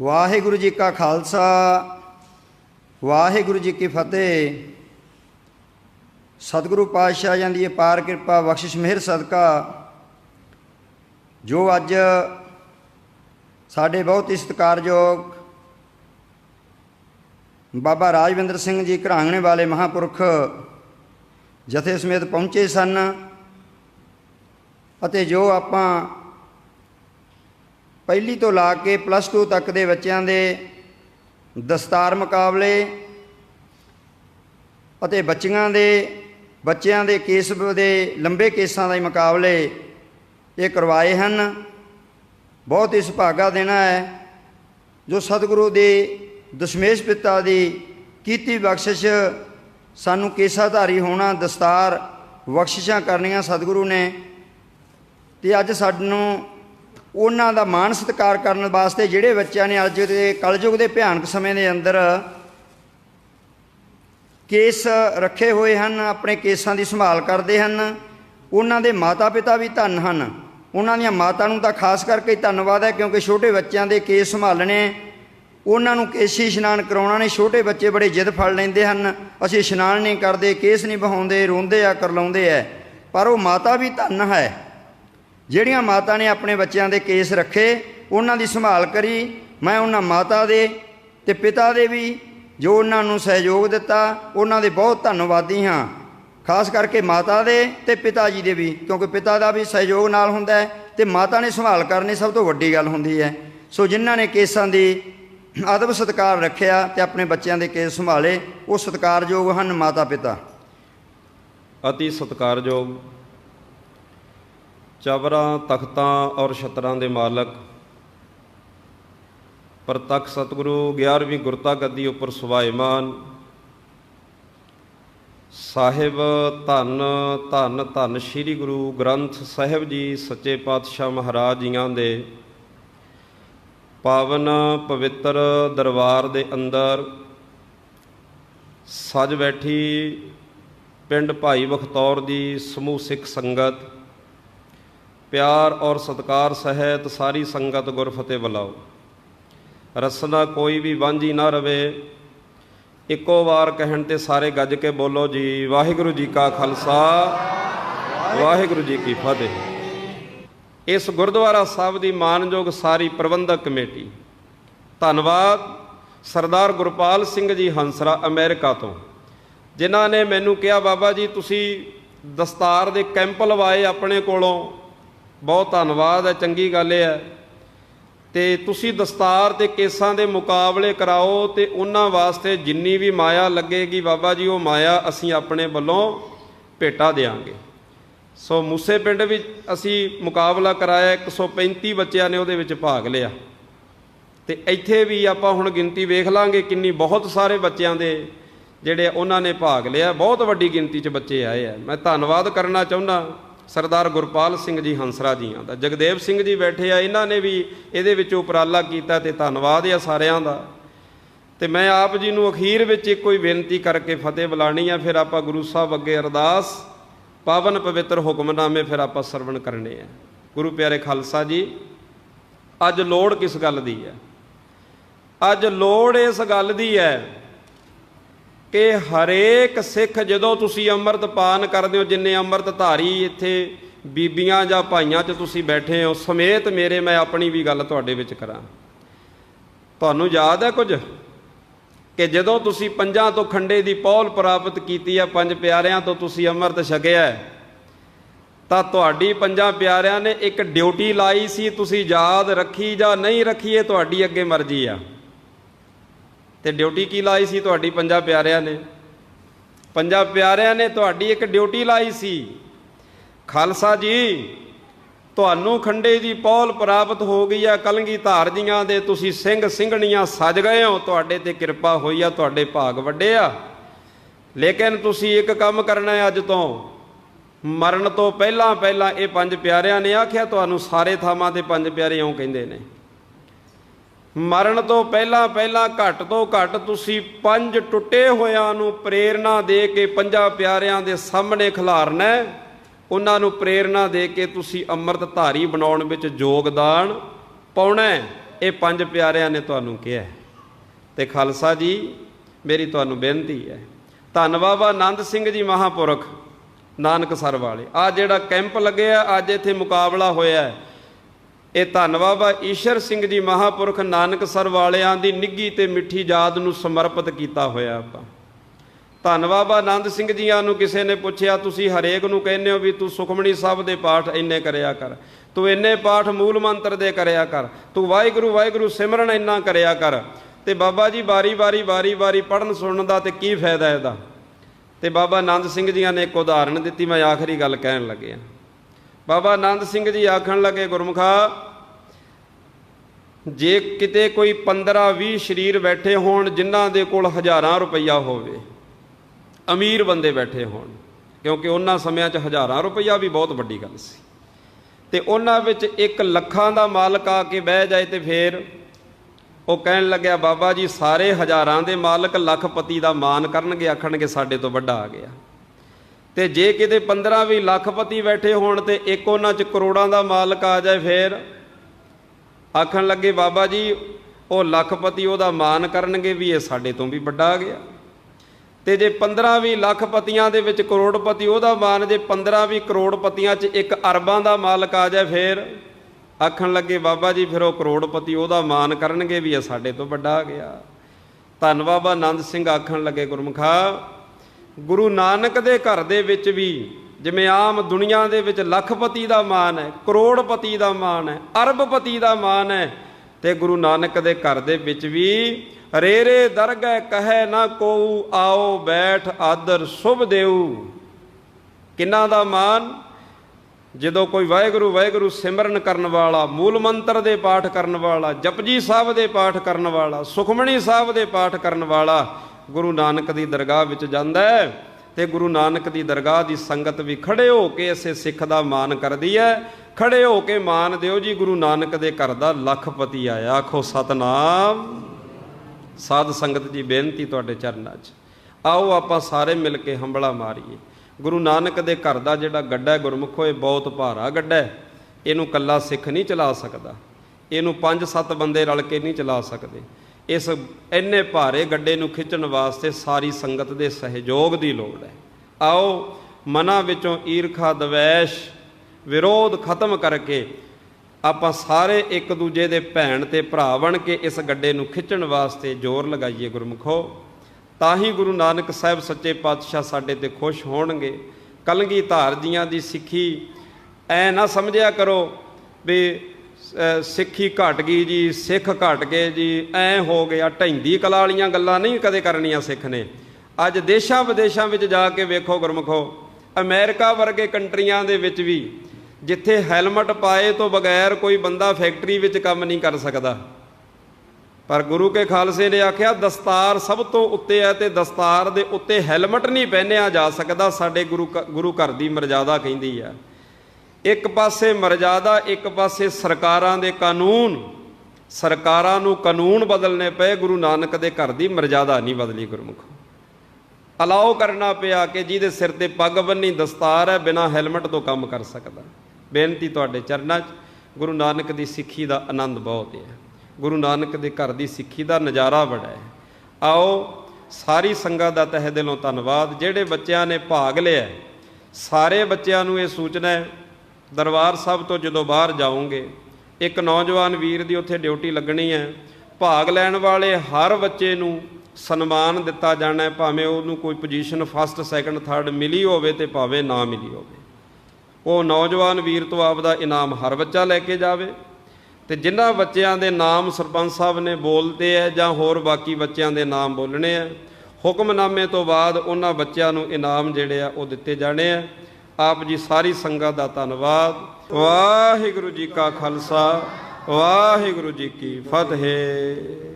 ਵਾਹਿਗੁਰੂ ਜੀ ਕਾ ਖਾਲਸਾ, ਵਾਹਿਗੁਰੂ ਜੀ ਕੀ ਫਤਿਹ। ਸਤਿਗੁਰੂ ਪਾਤਸ਼ਾਹ ਜੀ ਦੀ ਅਪਾਰ ਕਿਰਪਾ, ਬਖਸ਼ਿਸ਼, ਮਿਹਰ, ਸਦਕਾ, ਜੋ ਅੱਜ ਸਾਡੇ ਬਹੁਤ ਹੀ ਸਤਿਕਾਰਯੋਗ ਬਾਬਾ ਰਾਜਵਿੰਦਰ ਸਿੰਘ ਜੀ ਘਰਾਂਗਣੇ ਵਾਲੇ ਮਹਾਪੁਰਖ ਜਥੇ ਸਮੇਤ ਪਹੁੰਚੇ ਸਨ ਅਤੇ ਜੋ ਆਪਾਂ ਪਹਿਲੀ ਤੋਂ ਲਾ ਕੇ ਪਲੱਸ 2 ਤੱਕ ਦੇ ਬੱਚਿਆਂ ਦੇ ਦਸਤਾਰ ਮੁਕਾਬਲੇ ਅਤੇ ਬੱਚੀਆਂ ਦੇ, ਬੱਚਿਆਂ ਦੇ ਕੇਸ ਦੇ ਲੰਬੇ ਕੇਸਾਂ ਦੇ ਮੁਕਾਬਲੇ ਇਹ ਕਰਵਾਏ ਹਨ। ਬਹੁਤ ਹੀ ਸੁਭਾਗਾ ਦੇਣਾ ਹੈ, ਜੋ ਸਤਿਗੁਰੂ ਦੇ ਦਸ਼ਮੇਸ਼ ਪਿਤਾ ਦੀ ਕੀਤੀ ਬਖਸ਼ਿਸ਼ ਸਾਨੂੰ ਕੇਸਾਧਾਰੀ ਹੋਣਾ, ਦਸਤਾਰ ਬਖਸ਼ਿਸ਼ਾਂ ਕਰਨੀਆਂ ਸਤਿਗੁਰੂ ਨੇ। ਤੇ ਅੱਜ ਸਾਨੂੰ ਉਹਨਾਂ ਦਾ ਮਾਣ ਸਤਿਕਾਰ ਕਰਨ ਵਾਸਤੇ ਜਿਹੜੇ ਬੱਚਿਆਂ ਨੇ ਅੱਜ ਦੇ ਕਲਯੁਗ ਦੇ ਭਿਆਨਕ ਸਮੇਂ ਦੇ ਅੰਦਰ ਕੇਸ ਰੱਖੇ ਹੋਏ ਹਨ, ਆਪਣੇ ਕੇਸਾਂ ਦੀ ਸੰਭਾਲ ਕਰਦੇ ਹਨ, ਉਹਨਾਂ ਦੇ ਮਾਤਾ-ਪਿਤਾ ਵੀ ਧੰਨ ਹਨ। ਉਹਨਾਂ ਦੀਆਂ ਮਾਤਾ ਨੂੰ ਤਾਂ ਖਾਸ ਕਰਕੇ ਧੰਨਵਾਦ ਹੈ ਕਿਉਂਕਿ ਛੋਟੇ ਬੱਚਿਆਂ ਦੇ ਕੇਸ ਸੰਭਾਲਣੇ, ਉਹਨਾਂ ਨੂੰ ਕੇਸੀ ਇਸ਼ਨਾਨ ਕਰਾਉਣਾ ਨੇ, ਛੋਟੇ ਬੱਚੇ ਬੜੇ ਜਿੱਦ ਫੜ ਲੈਂਦੇ ਹਨ। ਅਸੀਂ ਇਸ਼ਨਾਨ ਨਹੀਂ ਕਰਦੇ, ਕੇਸ ਨਹੀਂ ਬਹਾਉਂਦੇ ਰੋਂਦੇ ਆ, ਕਰਲਾਉਂਦੇ ਆ। ਪਰ ਉਹ ਮਾਤਾ ਵੀ ਧੰਨ ਹੈ। ਜਿਹੜੀਆਂ ਮਾਤਾ ਨੇ ਆਪਣੇ ਬੱਚਿਆਂ ਦੇ ਕੇਸ ਰੱਖੇ, ਉਹਨਾਂ ਦੀ ਸੰਭਾਲ ਕਰੀ, ਮੈਂ ਉਹਨਾਂ ਮਾਤਾ ਦੇ ਤੇ ਪਿਤਾ ਦੇ ਵੀ ਜੋ ਉਹਨਾਂ ਨੂੰ ਸਹਿਯੋਗ ਦਿੱਤਾ, ਉਹਨਾਂ ਦੇ ਬਹੁਤ ਧੰਨਵਾਦੀ ਹਾਂ। ਖਾਸ ਕਰਕੇ ਮਾਤਾ ਦੇ ਤੇ ਪਿਤਾ ਜੀ ਦੇ ਵੀ, ਕਿਉਂਕਿ ਪਿਤਾ ਦਾ ਵੀ ਸਹਿਯੋਗ ਨਾਲ ਹੁੰਦਾ ਹੈ ਤੇ ਮਾਤਾ ਨੇ ਸੰਭਾਲ ਕਰਨੀ ਸਭ ਤੋਂ ਵੱਡੀ ਗੱਲ ਹੁੰਦੀ ਹੈ। ਸੋ ਜਿਨ੍ਹਾਂ ਨੇ ਕੇਸਾਂ ਦੀ ਅਦਬ ਸਤਕਾਰ ਰੱਖਿਆ ਤੇ ਆਪਣੇ ਬੱਚਿਆਂ ਦੇ ਕੇਸ ਸੰਭਾਲੇ, ਉਹ ਸਤਕਾਰਯੋਗ ਹਨ ਮਾਤਾ ਪਿਤਾ ਅਤੀ ਸਤਿਕਾਰਯੋਗ। ਚਬਰਾਂ, ਤਖਤਾਂ ਔਰ ਛਤਰਾਂ ਦੇ ਮਾਲਕ। ਪ੍ਰਤੱਖ ਸਤਿਗੁਰੂ 11ਵੀਂ ਗੁਰਤਾ ਗੱਦੀ ਉੱਪਰ ਸੁਭਾਇਮਾਨ ਸਾਹਿਬ ਧੰਨ ਧੰਨ ਧੰਨ ਸ੍ਰੀ ਗੁਰੂ ਗ੍ਰੰਥ ਸਾਹਿਬ ਜੀ, ਸੱਚੇ ਪਾਤਸ਼ਾਹ ਮਹਾਰਾਜ ਜੀਆਂ ਦੇ। ਪਾਵਨ ਪਵਿੱਤਰ ਦਰਬਾਰ ਦੇ ਅੰਦਰ ਸਜ ਬੈਠੀ ਪਿੰਡ ਭਾਈ ਬਖਤੌਰ ਦੀ ਸਮੂਹ ਸਿੱਖ ਸੰਗਤ ਪਿਆਰ ਔਰ ਸਤਕਾਰ ਸਹਿਤ ਸਾਰੀ ਸੰਗਤ ਗੁਰਫਤਿਹ ਬੁਲਾਓ। ਰਸਨਾ ਕੋਈ ਵੀ ਵਾਂਝੀ ਨਾ ਰਵੇ। ਇੱਕੋ ਵਾਰ ਕਹਿਣ ਤੇ ਸਾਰੇ ਗੱਜ ਕੇ ਬੋਲੋ ਜੀ, ਵਾਹਿਗੁਰੂ ਜੀ ਕਾ ਖਾਲਸਾ, ਵਾਹਿਗੁਰੂ ਜੀ ਕੀ ਫਤਿਹ। ਇਸ ਗੁਰਦੁਆਰਾ ਸਾਹਿਬ ਦੀ ਮਾਨਯੋਗ ਸਾਰੀ ਪ੍ਰਬੰਧਕ ਕਮੇਟੀ, ਧੰਨਵਾਦ ਸਰਦਾਰ ਗੁਰਪਾਲ ਸਿੰਘ ਜੀ ਹੰਸਰਾ ਅਮਰੀਕਾ ਤੋਂ, ਜਿਨ੍ਹਾਂ ਨੇ ਮੈਨੂੰ ਕਿਹਾ, ਬਾਬਾ ਜੀ, ਤੁਸੀਂ ਦਸਤਾਰ ਦੇ ਕੈਂਪ ਲਵਾਏ ਆਪਣੇ ਕੋਲੋਂ। ਬਹੁਤ ਧੰਨਵਾਦ ਹੈ, ਚੰਗੀ ਗੱਲ ਇਹ ਹੈ। ਤੇ ਤੁਸੀਂ ਦਸਤਾਰ ਤੇ ਕੇਸਾਂ ਦੇ ਮੁਕਾਬਲੇ ਕਰਾਓ ਤੇ ਉਹਨਾਂ ਵਾਸਤੇ ਜਿੰਨੀ ਵੀ ਮਾਇਆ ਲੱਗੇਗੀ ਬਾਬਾ ਜੀ, ਉਹ ਮਾਇਆ ਅਸੀਂ ਆਪਣੇ ਵੱਲੋਂ ਭੇਟਾ ਦੇਾਂਗੇ ਸੋ ਮੂਸੇ ਪਿੰਡ ਵਿੱਚ ਅਸੀਂ ਮੁਕਾਬਲਾ ਕਰਾਇਆ 135 ਬੱਚਿਆਂ ਨੇ ਉਹਦੇ ਵਿੱਚ ਭਾਗ ਲਿਆ। ਤੇ ਇੱਥੇ ਵੀ ਆਪਾਂ ਹੁਣ ਗਿਣਤੀ ਵੇਖ ਲਾਂਗੇ ਕਿੰਨੀ ਬਹੁਤ ਸਾਰੇ ਬੱਚਿਆਂ ਦੇ ਜਿਹੜੇ ਉਹਨਾਂ ਨੇ ਭਾਗ ਲਿਆ। ਬਹੁਤ ਵੱਡੀ ਗਿਣਤੀ 'ਚ ਬੱਚੇ ਆਏ ਆ। ਮੈਂ ਧੰਨਵਾਦ ਕਰਨਾ ਚਾਹੁੰਦਾ। ਸਰਦਾਰ ਗੁਰਪਾਲ ਸਿੰਘ ਜੀ ਹੰਸਰਾ ਜੀਆਂ ਦਾ। ਜਗਦੇਵ ਸਿੰਘ ਜੀ ਬੈਠੇ ਆ, ਇਹਨਾਂ ਨੇ ਵੀ ਇਹਦੇ ਵਿੱਚ ਉਪਰਾਲਾ ਕੀਤਾ ਤੇ ਧੰਨਵਾਦ ਆ ਸਾਰਿਆਂ ਦਾ। ਤੇ ਮੈਂ ਆਪ ਜੀ ਨੂੰ ਅਖੀਰ ਵਿੱਚ ਇੱਕੋ ਹੀ ਬੇਨਤੀ ਕਰਕੇ ਫਤਿਹ ਬੁਲਾਣੀ ਆ, ਫਿਰ ਆਪਾਂ ਗੁਰੂ ਸਾਹਿਬ ਅੱਗੇ ਅਰਦਾਸ, ਪਾਵਨ ਪਵਿੱਤਰ ਹੁਕਮਨਾਮੇ ਫਿਰ ਆਪਾਂ ਸਰਵਣ ਕਰਨੇ ਆ। ਗੁਰੂ ਪਿਆਰੇ ਖਾਲਸਾ ਜੀ, ਅੱਜ ਲੋੜ ਕਿਸ ਗੱਲ ਦੀ ਹੈ? ਅੱਜ ਲੋੜ ਇਸ ਗੱਲ ਦੀ ਹੈ ਕਿ ਹਰੇਕ ਸਿੱਖ ਜਦੋਂ ਤੁਸੀਂ ਅੰਮ੍ਰਿਤ ਪਾਨ ਕਰਦੇ ਹੋ, ਜਿੰਨੇ ਅੰਮ੍ਰਿਤ ਧਾਰੀ ਇੱਥੇ ਬੀਬੀਆਂ ਜਾਂ ਭਾਈਆਂ 'ਚ ਤੁਸੀਂ ਬੈਠੇ ਹੋ, ਸਮੇਤ ਮੇਰੇ ਮੈਂ ਆਪਣੀ ਵੀ ਗੱਲ ਤੁਹਾਡੇ ਵਿੱਚ ਕਰਾਂ। ਤੁਹਾਨੂੰ ਯਾਦ ਹੈ ਕੁਝ? ਕਿ ਜਦੋਂ ਤੁਸੀਂ ਪੰਜਾਂ ਤੋਂ ਖੰਡੇ ਦੀ ਪੌਲ ਪ੍ਰਾਪਤ ਕੀਤੀ ਹੈ, ਪੰਜ ਪਿਆਰਿਆਂ ਤੋਂ ਤੁਸੀਂ ਅੰਮ੍ਰਿਤ ਛਕਿਆ ਤਾਂ ਤੁਹਾਡੀ ਪੰਜਾਂ ਪਿਆਰਿਆਂ ਨੇ ਇੱਕ ਡਿਊਟੀ ਲਾਈ ਸੀ, ਤੁਸੀਂ ਯਾਦ ਰੱਖੀ ਜਾਂ ਨਹੀਂ ਰੱਖੀ, ਇਹ ਤੁਹਾਡੀ ਅੱਗੇ ਮਰਜ਼ੀ ਆ। ਤੇ ਡਿਊਟੀ ਕੀ ਲਾਈ ਸੀ ਤੁਹਾਡੀ ਪੰਜਾਂ ਪਿਆਰਿਆਂ ਨੇ? ਪੰਜਾਂ ਪਿਆਰਿਆਂ ਨੇ ਤੁਹਾਡੀ ਇੱਕ ਡਿਊਟੀ ਲਾਈ ਸੀ। ਖਾਲਸਾ ਜੀ, ਤੁਹਾਨੂੰ ਖੰਡੇ ਦੀ ਪੌਲ ਪ੍ਰਾਪਤ ਹੋ ਗਈ ਆ, ਕਲਗੀ ਧਾਰ ਜੀਆਂ ਦੇ ਤੁਸੀਂ ਸਿੰਘ ਸਿੰਘਣੀਆਂ ਸਜ ਗਏ ਹੋ, ਤੁਹਾਡੇ ਤੇ ਕਿਰਪਾ ਹੋਈ ਆ, ਤੁਹਾਡੇ ਭਾਗ ਵੱਡੇ ਆ। ਲੇਕਿਨ ਤੁਸੀਂ ਇੱਕ ਕੰਮ ਕਰਨਾ ਹੈ ਅੱਜ ਤੋਂ। ਮਰਨ ਤੋਂ ਪਹਿਲਾਂ ਪਹਿਲਾਂ ਇਹ ਪੰਜ ਪਿਆਰਿਆਂ ਨੇ ਆਖਿਆ, ਤੁਹਾਨੂੰ ਸਾਰੇ ਥਾਵਾਂ ਤੇ ਪੰਜ ਪਿਆਰੇ ਇਉਂ ਕਹਿੰਦੇ ਨੇ। ਮਰਨ ਤੋਂ ਪਹਿਲਾਂ ਪਹਿਲਾਂ ਘੱਟ ਤੋਂ ਘੱਟ ਤੁਸੀਂ ਪੰਜ ਟੁੱਟੇ ਹੋਇਆਂ ਨੂੰ ਪ੍ਰੇਰਣਾ ਦੇ ਕੇ ਪੰਜਾਂ ਪਿਆਰਿਆਂ ਦੇ ਸਾਹਮਣੇ ਖਿਲਾਰਨਾ ਉਹਨਾਂ ਨੂੰ ਪ੍ਰੇਰਣਾ ਦੇ ਕੇ ਤੁਸੀਂ ਅੰਮ੍ਰਿਤ ਧਾਰੀ ਬਣਾਉਣ ਵਿੱਚ ਯੋਗਦਾਨ ਪਾਉਣਾ ਇਹ ਪੰਜ ਪਿਆਰਿਆਂ ਨੇ ਤੁਹਾਨੂੰ ਕਿਹਾ ਹੈ। ਤੇ ਖਾਲਸਾ ਜੀ, ਮੇਰੀ ਤੁਹਾਨੂੰ ਬੇਨਤੀ ਹੈ। ਧੰਨ ਬਾਬਾ ਆਨੰਦ ਸਿੰਘ ਜੀ ਮਹਾਪੁਰਖ, ਨਾਨਕਸਰ ਵਾਲੇ ਆ ਜਿਹੜਾ ਕੈਂਪ ਲੱਗਿਆ, ਅੱਜ ਇੱਥੇ ਮੁਕਾਬਲਾ ਹੋਇਆ ਹੈ। ਇਹ ਧੰਨ ਬਾਬਾ ਈਸ਼ਰ ਸਿੰਘ ਜੀ ਮਹਾਪੁਰਖ ਨਾਨਕਸਰ ਵਾਲਿਆਂ ਦੀ ਨਿੱਗੀ ਤੇ ਮਿੱਠੀ ਯਾਦ ਨੂੰ ਸਮਰਪਿਤ ਕੀਤਾ ਹੋਇਆ ਆਪਾਂ। ਧੰਨ ਬਾਬਾ ਆਨੰਦ ਸਿੰਘ ਜੀਆਂ ਨੂੰ ਕਿਸੇ ਨੇ ਪੁੱਛਿਆ, ਤੁਸੀਂ ਹਰੇਕ ਨੂੰ ਕਹਿੰਦੇ ਹੋ ਵੀ ਤੂੰ ਸੁਖਮਣੀ ਸਾਹਿਬ ਦੇ ਪਾਠ ਇੰਨੇ ਕਰਿਆ ਕਰ, ਤੂੰ ਇੰਨੇ ਪਾਠ ਮੂਲ ਮੰਤਰ ਦੇ ਕਰਿਆ ਕਰ, ਤੂੰ ਵਾਹਿਗੁਰੂ ਵਾਹਿਗੁਰੂ ਸਿਮਰਨ ਇੰਨਾ ਕਰਿਆ ਕਰ। ਤੇ ਬਾਬਾ ਜੀ ਵਾਰੀ ਵਾਰੀ ਵਾਰੀ ਵਾਰੀ ਪੜਨ ਸੁਣਨ ਦਾ ਤੇ ਕੀ ਫਾਇਦਾ ਇਹਦਾ? ਤੇ ਬਾਬਾ ਆਨੰਦ ਸਿੰਘ ਜੀਆਂ ਨੇ ਇੱਕ ਉਦਾਹਰਣ ਦਿੱਤੀ, ਮੈਂ ਆਖਰੀ ਗੱਲ ਕਹਿਣ ਲੱਗਿਆ ਬਾਬਾ ਆਨੰਦ ਸਿੰਘ ਜੀ ਆਖਣ ਲੱਗੇ, ਗੁਰਮੁਖਾ, ਜੇ ਕਿਤੇ ਕੋਈ 15 20 ਸ਼ਰੀਰ ਬੈਠੇ ਹੋਣ, ਜਿਨ੍ਹਾਂ ਦੇ ਕੋਲ ਹਜ਼ਾਰਾਂ ਰੁਪਈਆ ਹੋਵੇ, ਅਮੀਰ ਬੰਦੇ ਬੈਠੇ ਹੋਣ, ਕਿਉਂਕਿ ਉਹਨਾਂ ਸਮਿਆਂ 'ਚ ਹਜ਼ਾਰਾਂ ਰੁਪਈਆ ਵੀ ਬਹੁਤ ਵੱਡੀ ਗੱਲ ਸੀ। ਤੇ ਉਹਨਾਂ ਵਿੱਚ ਇੱਕ ਲੱਖਾਂ ਦਾ ਮਾਲਕ ਆ ਕੇ ਬਹਿ ਜਾਏ ਤੇ ਫੇਰ ਉਹ ਕਹਿਣ ਲੱਗਿਆ, ਬਾਬਾ ਜੀ, ਸਾਰੇ ਹਜ਼ਾਰਾਂ ਦੇ ਮਾਲਕ ਲੱਖਪਤੀ ਦਾ ਮਾਨ ਕਰਨਗੇ, ਆਖਣਗੇ ਸਾਡੇ ਤੋਂ ਵੱਡਾ ਆ ਗਿਆ। ਤੇ ਜੇ ਕਿਤੇ 15 ਵੀ ਲੱਖਪਤੀ ਬੈਠੇ ਹੋਣ ਤੇ ਇੱਕ ਉਹਨਾਂ 'ਚ ਕਰੋੜਾਂ ਦਾ ਮਾਲਕ ਆ ਜਾਏ ਫੇਰ? ਆਖਣ ਲੱਗੇ, ਬਾਬਾ ਜੀ, ਉਹ ਲੱਖਪਤੀ ਉਹਦਾ ਮਾਨ ਕਰਨਗੇ ਵੀ ਇਹ ਸਾਡੇ ਤੋਂ ਵੀ ਵੱਡਾ ਆ ਗਿਆ। ਤੇ ਜੇ 15 ਵੀ ਲੱਖਪਤੀਆਂ ਦੇ ਵਿੱਚ ਕਰੋੜਪਤੀ ਉਹਦਾ ਮਾਨ, ਜੇ 15 ਵੀ ਕਰੋੜਪਤੀਆਂ 'ਚ ਇੱਕ ਅਰਬਾਂ ਦਾ ਮਾਲਕ ਆ ਜਾਏ ਫੇਰ? ਆਖਣ ਲੱਗੇ, ਬਾਬਾ ਜੀ, ਫਿਰ ਉਹ ਕਰੋੜਪਤੀ ਉਹਦਾ ਮਾਨ ਕਰਨਗੇ ਵੀ ਇਹ ਸਾਡੇ ਤੋਂ ਵੱਡਾ ਆ ਗਿਆ। ਧੰਨ ਬਾਬਾ ਆਨੰਦ ਸਿੰਘ ਆਖਣ ਲੱਗੇ, ਗੁਰਮੁਖਾ ਗੁਰੂ ਨਾਨਕ ਦੇ ਘਰ ਦੇ ਵਿੱਚ ਵੀ ਜਿਵੇਂ ਆਮ ਦੁਨੀਆ ਦੇ ਵਿੱਚ ਲੱਖਪਤੀ ਦਾ ਮਾਨ ਹੈ, ਕਰੋੜਪਤੀ ਦਾ ਮਾਨ ਹੈ, ਅਰਬਪਤੀ ਦਾ ਮਾਨ ਹੈ, ਤੇ ਗੁਰੂ ਨਾਨਕ ਦੇ ਘਰ ਦੇ ਵਿੱਚ ਵੀ ਰੇਰੇ ਦਰਗਹਿ ਕਹੈ ਨਾ ਕੋਉ ਆਓ ਬੈਠ ਆਦਰ ਸੁਭ ਦੇਉ ਕਿੰਨਾ ਦਾ ਮਾਨ? ਜਦੋਂ ਕੋਈ ਵਾਹਿਗੁਰੂ ਵਾਹਿਗੁਰੂ ਸਿਮਰਨ ਕਰਨ ਵਾਲਾ, ਮੂਲ ਮੰਤਰ ਦੇ ਪਾਠ ਕਰਨ ਵਾਲਾ, ਜਪਜੀ ਸਾਹਿਬ ਦੇ ਪਾਠ ਕਰਨ ਵਾਲਾ, ਸੁਖਮਣੀ ਸਾਹਿਬ ਦੇ ਪਾਠ ਕਰਨ ਵਾਲਾ ਗੁਰੂ ਨਾਨਕ ਦੀ ਦਰਗਾਹ ਵਿੱਚ ਜਾਂਦਾ ਹੈ ਤੇ ਗੁਰੂ ਨਾਨਕ ਦੀ ਦਰਗਾਹ ਦੀ ਸੰਗਤ ਵੀ ਖੜੇ ਹੋ ਕੇ ਇਸੇ ਸਿੱਖ ਦਾ ਮਾਨ ਕਰਦੀ ਹੈ। ਖੜੇ ਹੋ ਕੇ ਮਾਨ ਦਿਓ ਜੀ, ਗੁਰੂ ਨਾਨਕ ਦੇ ਘਰ ਦਾ ਲੱਖਪਤੀ ਆਇਆ। ਆਖੋ, ਸਤਨਾਮ। ਸਾਧ ਸੰਗਤ ਜੀ, ਬੇਨਤੀ ਤੁਹਾਡੇ ਚਰਨਾਂ 'ਚ। ਆਓ ਆਪਾਂ ਸਾਰੇ ਮਿਲ ਕੇ ਹੰਬਲਾ ਮਾਰੀਏ। ਗੁਰੂ ਨਾਨਕ ਦੇ ਘਰ ਦਾ ਜਿਹੜਾ ਗੱਡਾ ਗੁਰਮੁਖੋ, ਇਹ ਬਹੁਤ ਭਾਰਾ ਗੱਡਾ ਇਹਨੂੰ ਕੱਲਾ ਸਿੱਖ ਨਹੀਂ ਚਲਾ ਸਕਦਾ। ਇਹਨੂੰ ਪੰਜ ਸੱਤ ਬੰਦੇ ਰਲ ਕੇ ਨਹੀਂ ਚਲਾ ਸਕਦੇ। ਇਸ ਇੰਨੇ ਭਾਰੇ ਗੱਡੇ ਨੂੰ ਖਿੱਚਣ ਵਾਸਤੇ ਸਾਰੀ ਸੰਗਤ ਦੇ ਸਹਿਯੋਗ ਦੀ ਲੋੜ ਹੈ। ਆਓ ਮਨਾਂ ਵਿੱਚੋਂ ਈਰਖਾ, ਦਵੈਸ਼, ਵਿਰੋਧ ਖਤਮ ਕਰਕੇ ਆਪਾਂ ਸਾਰੇ ਇੱਕ ਦੂਜੇ ਦੇ ਭੈਣ ਤੇ ਭਰਾ ਬਣ ਕੇ ਇਸ ਗੱਡੇ ਨੂੰ ਖਿੱਚਣ ਵਾਸਤੇ ਜ਼ੋਰ ਲਗਾਈਏ ਗੁਰਮੁਖੋ। ਤਾਂ ਹੀ ਗੁਰੂ ਨਾਨਕ ਸਾਹਿਬ ਸੱਚੇ ਪਾਤਸ਼ਾਹ ਸਾਡੇ ਤੇ ਖੁਸ਼ ਹੋਣਗੇ। ਕਲਗੀ ਧਾਰ ਜੀਆਂ ਦੀ ਸਿੱਖੀ ਐ ਨਾ ਸਮਝਿਆ ਕਰੋ ਵੀ ਸਿੱਖੀ ਘਟ ਗਈ ਜੀ, ਸਿੱਖ ਘਟ ਗਏ ਜੀ, ਐ ਹੋ ਗਿਆ। ਢੈਂਦੀ ਕਲਾ ਵਾਲੀਆਂ ਗੱਲਾਂ ਨਹੀਂ ਕਦੇ ਕਰਨੀਆਂ ਸਿੱਖ ਨੇ। ਅੱਜ ਦੇਸ਼ਾਂ ਵਿਦੇਸ਼ਾਂ ਵਿੱਚ ਜਾ ਕੇ ਵੇਖੋ ਗੁਰਮੁਖੋ, ਅਮਰੀਕਾ ਵਰਗੇ ਕੰਟਰੀਆਂ ਦੇ ਵਿੱਚ ਵੀ ਜਿੱਥੇ ਹੈਲਮਟ ਪਾਏ ਤੋਂ ਬਗੈਰ ਕੋਈ ਬੰਦਾ ਫੈਕਟਰੀ ਵਿੱਚ ਕੰਮ ਨਹੀਂ ਕਰ ਸਕਦਾ। ਪਰ ਗੁਰੂ ਕੇ ਖਾਲਸੇ ਨੇ ਆਖਿਆ, ਦਸਤਾਰ ਸਭ ਤੋਂ ਉੱਤੇ ਹੈ ਤੇ ਦਸਤਾਰ ਦੇ ਉੱਤੇ ਹੈਲਮਟ ਨਹੀਂ ਪਹਿਨਿਆ ਜਾ ਸਕਦਾ, ਸਾਡੇ ਗੁਰੂ ਕ- ਗੁਰੂ ਘਰ ਦੀ ਮਰਜ਼ਾਦਾ ਕਹਿੰਦੀ ਹੈ। ਇੱਕ ਪਾਸੇ ਮਰਜ਼ਾਦਾ, ਇੱਕ ਪਾਸੇ ਸਰਕਾਰਾਂ ਦੇ ਕਾਨੂੰਨ। ਸਰਕਾਰਾਂ ਨੂੰ ਕਾਨੂੰਨ ਬਦਲਨੇ ਪਏ, ਗੁਰੂ ਨਾਨਕ ਦੇ ਘਰ ਦੀ ਮਰਜ਼ਾਦਾ ਨਹੀਂ ਬਦਲੀ ਗੁਰਮੁਖ। ਅਲਾਓ ਕਰਨਾ ਪਿਆ ਕਿ ਜਿਹਦੇ ਸਿਰ ਤੇ ਪੱਗ ਬੰਨੀ ਦਸਤਾਰ ਹੈ, ਬਿਨਾ ਹੈਲਮਟ ਤੋਂ ਕੰਮ ਕਰ ਸਕਦਾ। ਬੇਨਤੀ ਤੁਹਾਡੇ ਚਰਨਾਂ 'ਚ, ਗੁਰੂ ਨਾਨਕ ਦੀ ਸਿੱਖੀ ਦਾ ਆਨੰਦ ਬਹੁਤ ਹੈ। ਗੁਰੂ ਨਾਨਕ ਦੇ ਘਰ ਦੀ ਸਿੱਖੀ ਦਾ ਨਜ਼ਾਰਾ ਬੜਾ ਹੈ। ਆਓ, ਸਾਰੀ ਸੰਗਤ ਦਾ ਤਹਿ ਦਿਲੋਂ ਧੰਨਵਾਦ। ਜਿਹੜੇ ਬੱਚਿਆਂ ਨੇ ਭਾਗ ਲਿਆ, ਸਾਰੇ ਬੱਚਿਆਂ ਨੂੰ ਇਹ ਸੂਚਨਾ ਹੈ ਦਰਬਾਰ ਸਾਹਿਬ ਤੋਂ ਜਦੋਂ ਬਾਹਰ ਜਾਓਗੇ, ਇੱਕ ਨੌਜਵਾਨ ਵੀਰ ਦੀ ਉੱਥੇ ਡਿਊਟੀ ਲੱਗਣੀ ਹੈ। ਭਾਗ ਲੈਣ ਵਾਲੇ ਹਰ ਬੱਚੇ ਨੂੰ ਸਨਮਾਨ ਦਿੱਤਾ ਜਾਣਾ ਹੈ, ਭਾਵੇਂ ਉਹਨੂੰ ਕੋਈ ਪੋਜੀਸ਼ਨ ਫਸਟ ਸੈਕੰਡ ਥਰਡ ਮਿਲੀ ਹੋਵੇ ਤੇ ਭਾਵੇਂ ਨਾ ਮਿਲੀ ਹੋਵੇ। ਉਹ ਨੌਜਵਾਨ ਵੀਰ ਤੋਂ ਆਪਦਾ ਇਨਾਮ ਹਰ ਬੱਚਾ ਲੈ ਕੇ ਜਾਵੇ। ਤੇ ਜਿਨ੍ਹਾਂ ਬੱਚਿਆਂ ਦੇ ਨਾਮ ਸਰਪੰਚ ਸਾਹਿਬ ਨੇ ਬੋਲਦੇ ਆ ਜਾਂ ਹੋਰ ਬਾਕੀ ਬੱਚਿਆਂ ਦੇ ਨਾਮ ਬੋਲਣੇ ਆ ਹੁਕਮਨਾਮੇ ਤੋਂ ਬਾਅਦ ਉਹਨਾਂ ਬੱਚਿਆਂ ਨੂੰ ਇਨਾਮ ਜਿਹੜੇ ਆ ਉਹ ਦਿੱਤੇ ਜਾਣੇ ਆ ਆਪ ਜੀ ਸਾਰੀ ਸੰਗਤ ਦਾ ਧੰਨਵਾਦ। ਵਾਹਿਗੁਰੂ ਜੀ ਕਾ ਖਾਲਸਾ ਵਾਹਿਗੁਰੂ ਜੀ ਕੀ ਫਤਿਹ।